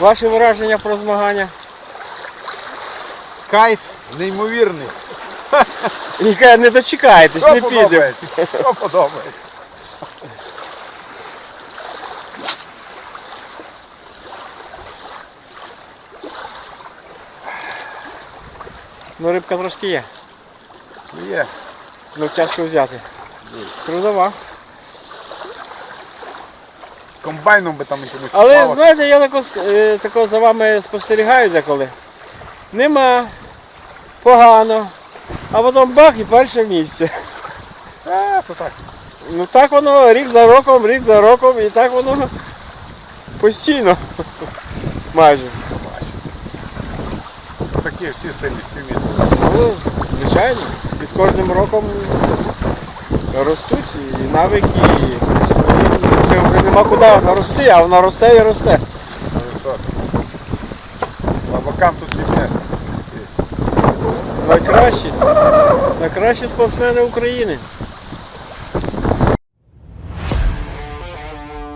Ваші враження про змагання? Кайф неймовірний. І не дочекаєтесь, Що не підемо. подобається? Що подобається? Ну рибка трошки є. Є. Ну тяжко взяти. Трудова. Комбайном би там якимось. Але плавати. знаєте, я тако, е, тако за вами спостерігаю деколи. Нема. Погано. А потім бах і перше місце. Е, то так. Ну так воно рік за роком, рік за роком і так воно постійно. Майже. Такі всі сильні, всі вміють. Ну, звичайно. І з кожним роком ростуть і навики, і професіоналізм. Нема куди рости, а вона росте і росте. А бокам тут не Найкращі. Найкращі спортсмени України.